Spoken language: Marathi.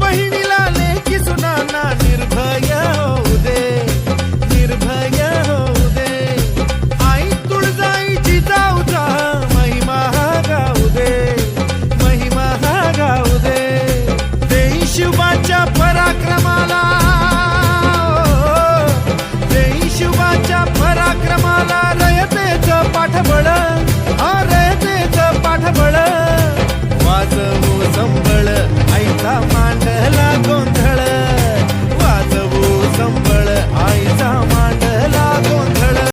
बहिणीला